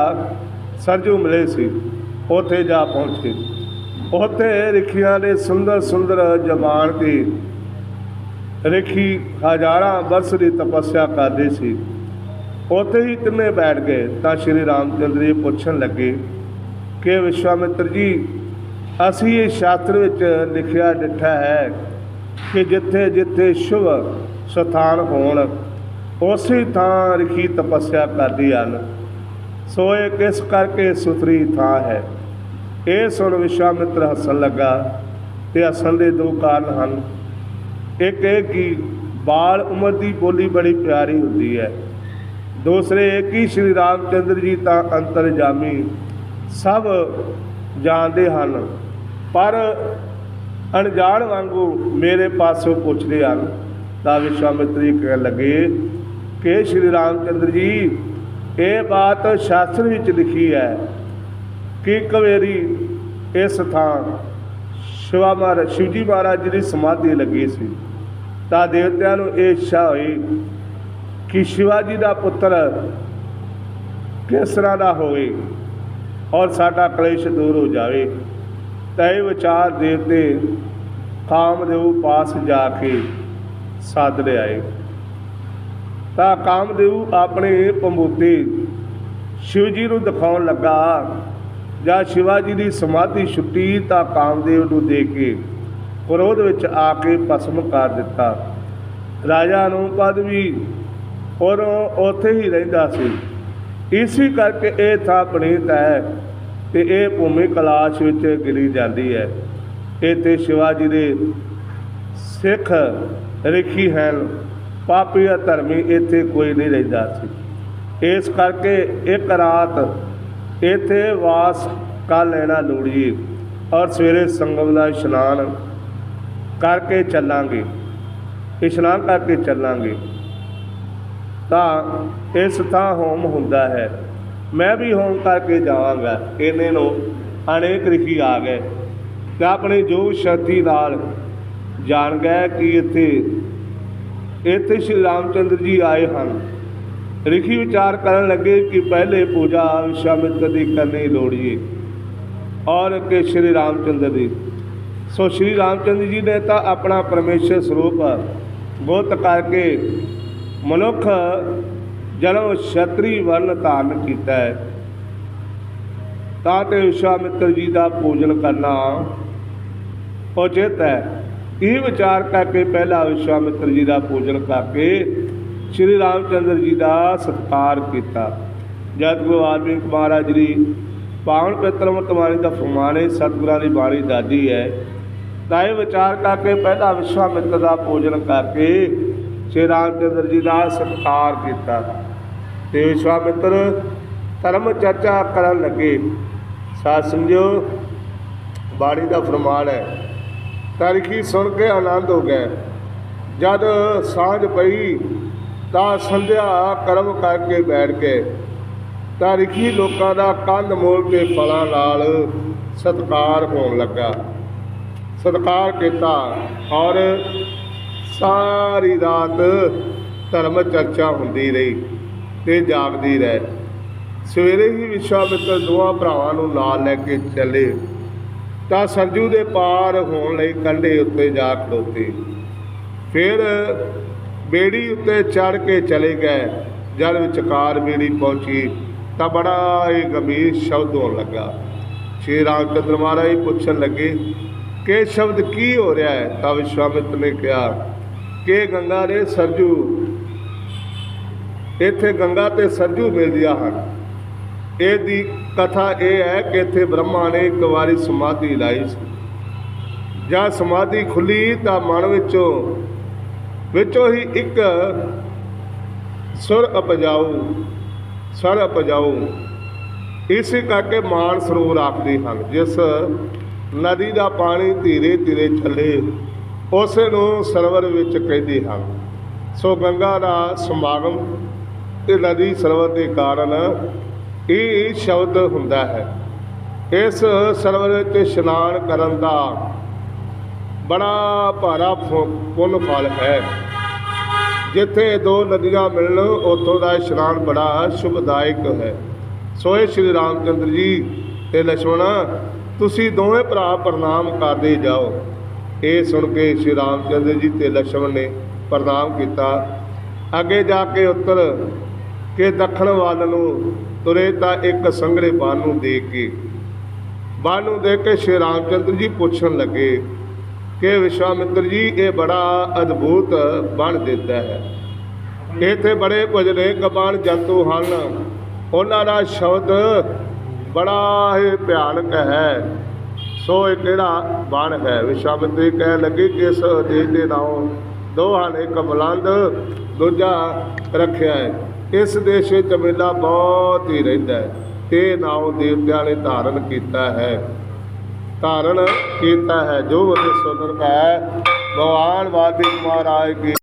ਸਰਜੂ ਮਿਲੇ ਸੀ, ਉੱਥੇ ਜਾ ਪਹੁੰਚੇ। ਉੱਥੇ ਰਿਖੀਆਂ ਦੇ ਸੁੰਦਰ ਸੁੰਦਰ ਜਵਾਨ ਤੇ ਰਿਖੀ ਹਜ਼ਾਰਾਂ ਵਰਸ ਦੀ ਤਪੱਸਿਆ ਕਰਦੇ ਸੀ। ਉੱਥੇ ਹੀ ਤਿੰਨੇ ਬੈਠ ਗਏ, ਤਾਂ ਸ਼੍ਰੀ ਰਾਮਚੰਦਰ ਜੀ ਪੁੱਛਣ ਲੱਗੇ ਕਿ ਵਿਸ਼ਵਾਮਿੱਤਰ ਜੀ, ਅਸੀਂ ਇਹ ਸ਼ਾਸਤਰ ਵਿੱਚ ਲਿਖਿਆ ਡਿੱਠਾ ਹੈ ਕਿ ਜਿੱਥੇ ਜਿੱਥੇ ਸ਼ੁਭ ਸਥਾਨ ਹੋਣ, ਉਸੇ ਥਾਂ ਰਖੀ ਤਪੱਸਿਆ ਕਰਦੀ ਹਨ। ਸੋ ਇਹ ਕਿਸ ਕਰਕੇ ਸੁਥਰੀ ਥਾਂ ਹੈ? ਇਹ ਸੁਣ ਵਿਸ਼ਵਾਮਿੱਤਰ ਹੱਸਣ ਲੱਗਾ ਤੇ ਹੱਸਣ ਦੇ ਦੋ ਕਾਰਨ ਹਨ। ਇੱਕ ਇਹ ਕਿ ਬਾਲ ਉਮਰ ਦੀ ਬੋਲੀ ਬੜੀ ਪਿਆਰੀ ਹੁੰਦੀ ਹੈ। ਦੂਸਰੇ ਇਹ ਕਿ ਸ਼੍ਰੀ ਰਾਮ ਚੰਦਰ ਜੀ ਤਾਂ ਅੰਤਰਜਾਮੀ ਸਭ ਜਾਣਦੇ ਹਨ, ਪਰ ਅਣਜਾਣ ਵਾਂਗੂ ਮੇਰੇ ਪਾਸੋਂ ਪੁੱਛਦੇ ਹਨ। ਤਾਂ ਵਿਸ਼ਵਾਮਿਤਰ ਜੀ ਕਹਿਣ ਲੱਗੇ ਕਿ ਸ਼੍ਰੀ ਰਾਮ ਚੰਦਰ ਜੀ ਇਹ ਬਾਤ ਸ਼ਾਸਤਰ ਵਿੱਚ ਲਿਖੀ ਹੈ ਕਿ ਕਵੇਰੀ ਇਸ ਥਾਂ ਸ਼ਿਵਾ ਮਹਾਰਾਜ ਸ਼ਿਵਜੀ ਮਹਾਰਾਜ ਜੀ ਦੀ ਸਮਾਧੀ ਲੱਗੀ ਸੀ। ਤਾਂ ਦੇਵਤਿਆਂ ਨੂੰ ਇਹ ਇੱਛਾ ਹੋਈ ਕਿ ਸ਼ਿਵਾਜੀ ਦਾ ਪੁੱਤਰ ਕਿਸ ਤਰ੍ਹਾਂ ਦਾ ਹੋਵੇ ਔਰ ਸਾਡਾ ਕਲੇਸ਼ ਦੂਰ ਹੋ ਜਾਵੇ, ਤਾਂ ਇਹ ਵਿਚਾਰ ਦੇਵਤੇ ਕਾਮਦੇਵ ਪਾਸ ਜਾ ਕੇ ਸਾਧ ਲਿਆਏ ਤਾਂ ਕਾਮਦੇਵ ਆਪਣੇ ਪੰਬੂਤੇ ਸ਼ਿਵ ਜੀ ਨੂੰ ਦਿਖਾਉਣ ਲੱਗਾ। ਜਦ ਸ਼ਿਵਾਜੀ ਦੀ ਸਮਾਧੀ ਛੁੱਟੀ ਤਾਂ ਕਾਮਦੇਵ ਨੂੰ ਦੇ ਕੇ ਕ੍ਰੋਧ ਵਿੱਚ ਆ ਕੇ ਭਸਮ ਕਰ ਦਿੱਤਾ। ਰਾਜਾ ਨੂੰ ਪਦ ਵੀ ਔਰ ਉੱਥੇ ਹੀ ਰਹਿੰਦਾ ਸੀ। ਇਸੇ ਕਰਕੇ ਇਹ ਥਾਂ ਪਨੀਤ ਹੈ ਤੇ ਇਹ ਭੂਮੀ ਕਲਾਸ਼ ਵਿੱਚ ਗਿਰੀ ਜਾਂਦੀ ਹੈ। ਇੱਥੇ ਸ਼ਿਵਾਜੀ ਦੇ ਸਿੱਖ ਰਿਖੀ ਹਨ। ਪਾਪੀ ਧਰਮੀ ਇੱਥੇ ਕੋਈ ਨਹੀਂ ਰਹਿੰਦਾ ਸੀ। ਇਸ ਕਰਕੇ ਇੱਕ ਰਾਤ ਇੱਥੇ ਵਾਸ ਕਰ ਲੈਣਾ ਲੋੜੀਏ ਔਰ ਸਵੇਰੇ ਸੰਗਮ ਦਾ ਇਸ਼ਨਾਨ ਕਰਕੇ ਚੱਲਾਂਗੇ। ਇਸ਼ਨਾਨ ਕਰਕੇ ਚੱਲਾਂਗੇ। ਤਾਂ ਇਸ ਥਾਂ ਹੋਮ ਹੁੰਦਾ ਹੈ। ਮੈਂ ਵੀ ਹੋਮ ਕਰਕੇ ਜਾਵਾਂਗਾ। ਇਹਨੇ ਨੂੰ ਅਨੇਕ ਰਿਖੀ ਆ ਗਏ। ਤੇ ਆਪਣੇ ਜੋ ਸ਼ਕਤੀ ਨਾਲ ਜਾਣ ਗਏ ਕਿ ਇੱਥੇ ਇੱਥੇ ਸ਼੍ਰੀ ਰਾਮਚੰਦਰ ਜੀ ਆਏ ਹਨ। ਰਿਖੀ ਵਿਚਾਰ ਕਰਨ ਲੱਗੇ ਕਿ ਪਹਿਲੇ ਪੂਜਾ ਵਿਸ਼ਵਾਮਿਤਰ ਦੀ ਕਰਨੀ ਲੋੜੀਏ ਔਰ ਕਿ ਸ਼੍ਰੀ ਰਾਮਚੰਦਰ ਦੀ। ਸੋ ਸ਼੍ਰੀ ਰਾਮਚੰਦਰ ਜੀ ਨੇ ਤਾਂ ਆਪਣਾ ਪਰਮੇਸ਼ਰ ਸਰੂਪ ਬੁੱਧ ਕਰਕੇ ਮਨੁੱਖ ਜਨਮ ਛਤਰੀ ਵਰਨ ਧਾਰਨ ਕੀਤਾ ਹੈ। ਤਾਂ ਤੇ ਵਿਸ਼ਵਾਮਿਤਰ ਜੀ ਦਾ ਪੂਜਨ ਕਰਨਾ ਉਚਿਤ ਹੈ। ਇਹ ਵਿਚਾਰ ਕਰਕੇ ਪਹਿਲਾ ਵਿਸ਼ਵਾਮਿਤਰ ਜੀ ਦਾ ਪੂਜਨ ਕਰਕੇ ਸ਼੍ਰੀ ਰਾਮਚੰਦਰ ਜੀ ਦਾ ਸਤਿਕਾਰ ਕੀਤਾ। ਜਦ ਗੁਰੂ ਵਾਲਮੀਕ ਮਹਾਰਾਜ ਜੀ ਪਾਵਨ ਪਿਤਰ ਮਤਵਾਣੀ ਦਾ ਫਰਮਾਨੇ ਸਤਿਗੁਰਾਂ ਦੀ ਬਾਣੀ ਦਾਦੀ ਹੈ, ਤਾਂ ਇਹ ਵਿਚਾਰ ਕਰਕੇ ਪਹਿਲਾ ਵਿਸ਼ਵਾਮਿਤਰ ਦਾ ਪੂਜਨ ਕਰਕੇ ਸ਼੍ਰੀ ਰਾਮਚੰਦਰ ਜੀ ਦਾ ਸਤਿਕਾਰ ਕੀਤਾ। ਤੇ ਵਿਸ਼ਵਾਮਿਤਰ ਧਰਮ ਚਰਚਾ ਕਰਨ ਲੱਗੇ। ਸਾਧ ਸੰਗਿਓ, ਬਾਣੀ ਦਾ ਫਰਮਾਨ ਹੈ ਤਾਰੀਖੀ ਸੁਣ ਕੇ ਆਨੰਦ ਹੋ ਗਏ। ਜਦ ਸਾਂਝ ਪਈ ਤਾਂ ਸੰਧਿਆ ਕਰਮ ਕਰਕੇ ਬੈਠ ਕੇ ਤਾਰੀਖੀ ਲੋਕਾਂ ਦਾ ਕੰਧ ਮੋਲ ਤੇ ਫਲਾਂ ਨਾਲ ਸਤਕਾਰ ਹੋਣ ਲੱਗਾ। ਸਤਕਾਰ ਕੀਤਾ ਔਰ ਸਾਰੀ ਰਾਤ ਧਰਮ ਚਰਚਾ ਹੁੰਦੀ ਰਹੀ ਤੇ ਜਾਗਦੀ ਰਹੇ। ਸਵੇਰੇ ਹੀ ਵਿਸ਼ਵਾ ਮਿੱਤਰ ਦੋਹਾਂ ਭਰਾਵਾਂ ਨੂੰ ਨਾਲ ਲੈ ਕੇ ਚੱਲੇ। ਤਾਂ ਸਰਜੂ ਦੇ ਪਾਰ ਹੋਣ ਲਈ ਕੰਢੇ ਉੱਤੇ ਜਾ ਖਲੋਤੇ ਫਿਰ ਬੇੜੀ ਉੱਤੇ ਚੜ ਕੇ ਚਲੇ ਗਏ। ਜਦ ਵਿਚਕਾਰ ਬੇੜੀ ਪਹੁੰਚੀ, ਤਾਂ ਬੜਾ ਹੀ ਗੰਭੀਰ ਸ਼ਬਦ ਹੋਣ ਲੱਗਾ। ਸ਼੍ਰੀ ਰਾਮਚੰਦਰ ਮਹਾਰਾਜ ਪੁੱਛਣ ਲੱਗੇ, ਕਿ ਸ਼ਬਦ ਕੀ ਹੋ ਰਿਹਾ ਹੈ? ਤਾਂ ਵਿਸ਼ਵਾਮਿਤ ਨੇ ਕਿਹਾ, ਕਿ ਗੰਗਾ ਦੇ ਸਰਜੂ। ਇੱਥੇ ਗੰਗਾ ਤੇ ਸਰਜੂ ਮਿਲਦੀਆਂ ਹਨ। ਇਹਦੀ ਕਥਾ ਇਹ ਹੈ ਕਿ ਇੱਥੇ ਬ੍ਰਹਮਾ ਨੇ ਇੱਕ ਵਾਰੀ ਸਮਾਧੀ ਲਾਈ ਸੀ। ਜਾਂ ਸਮਾਧੀ ਖੁੱਲੀ ਤਾਂ ਮਨ ਵਿੱਚੋਂ ਵਿੱਚੋਂ ਹੀ ਇੱਕ ਸੁਰ ਉਪਜਾਊ ਸਰ ਉਪਜਾਊ ਇਸੇ ਕਰਕੇ ਮਾਨ ਸਰੋਵਰ ਆਖਦੇ ਹਨ। ਜਿਸ ਨਦੀ ਦਾ ਪਾਣੀ ਧੀਰੇ ਧੀਰੇ ਚੱਲੇ, ਉਸ ਨੂੰ ਸਰਵਰ ਵਿੱਚ ਕਹਿੰਦੇ ਹਨ। ਸੋ ਗੰਗਾ ਦਾ ਸਮਾਗਮ ਤੇ ਨਦੀ ਸਰਵਰ ਦੇ ਕਾਰਨ ਇਹ ਸ਼ਬਦ ਹੁੰਦਾ ਹੈ। ਇਸ ਸਰਵਰ ਤੇ ਇਸ਼ਨਾਨ ਕਰਨ ਦਾ ਬੜਾ ਭਾਰਾ ਪੁੰਨ ਫਲ ਹੈ। ਜਿੱਥੇ ਦੋ ਨਦੀਆਂ ਮਿਲਣ, ਉੱਥੋਂ ਦਾ ਇਸ਼ਨਾਨ ਬੜਾ ਸ਼ੁਭਦਾਇਕ ਹੈ। ਸੋਏ ਸ਼੍ਰੀ ਰਾਮਚੰਦਰ ਜੀ ਤੇ ਲਛਮਣ, ਤੁਸੀਂ ਦੋਵੇਂ ਭਰਾ ਪ੍ਰਣਾਮ ਕਰਦੇ ਜਾਓ। ਇਹ ਸੁਣ ਕੇ ਸ਼੍ਰੀ ਰਾਮਚੰਦਰ ਜੀ ਤੇ ਲਛਮਣ ਨੇ ਪ੍ਰਣਾਮ ਕੀਤਾ। ਅੱਗੇ ਜਾ ਕੇ ਉੱਤਰ ਕੇ ਦੱਖਣ ਵੱਲ ਨੂੰ ਤੁਰੇ ਤਾਂ ਇੱਕ ਸੰਘਣੇ ਬਾਣ ਨੂੰ ਦੇਖ ਕੇ। ਬਾਣ ਨੂੰ ਦੇਖ ਕੇ ਸ਼੍ਰੀ ਰਾਮਚੰਦਰ ਜੀ ਪੁੱਛਣ ਲੱਗੇ ਕਿ ਵਿਸ਼ਵਾਮਿੱਤਰ ਜੀ, ਇਹ ਬੜਾ ਅਦਭੁਤ ਬਣ ਦਿੰਦਾ ਹੈ। ਇੱਥੇ ਬੜੇ ਭਜਨੇ ਕਬਾਨ ਜੰਤੂ ਹਨ। ਉਹਨਾਂ ਦਾ ਸ਼ਬਦ ਬੜਾ ਹੀ ਭਿਆਨਕ ਹੈ। ਸੋ ਇਹ ਕਿਹੜਾ ਬਣ ਹੈ? ਵਿਸ਼ਵਾਮਿੱਤਰ ਜੀ ਕਹਿਣ ਲੱਗੇ ਕਿ ਇਸ ਦੇਸ਼ ਦੇ ਨਾਮ ਦੋ ਹਨ ਇੱਕ ਬੁਲੰਦ ਦੂਜਾ ਰੱਖਿਆ ਹੈ। ਇਸ ਦੇਸ਼ ਵਿੱਚ ਮੇਲਾ ਬਹੁਤ ਹੀ ਰਹਿੰਦਾ ਹੈ। ਤੇ ਨਾਮ ਦੇਵਤਿਆਂ ਨੇ ਧਾਰਨ ਕੀਤਾ ਹੈ। ਧਾਰਨ ਕੀਤਾ ਹੈ। ਜੋ ਉਹਦੇ ਸੁੰਦਰ ਹੈ, ਭਗਵਾਨ ਵਾਦੀ ਮਹਾਰਾਜ ਕੀ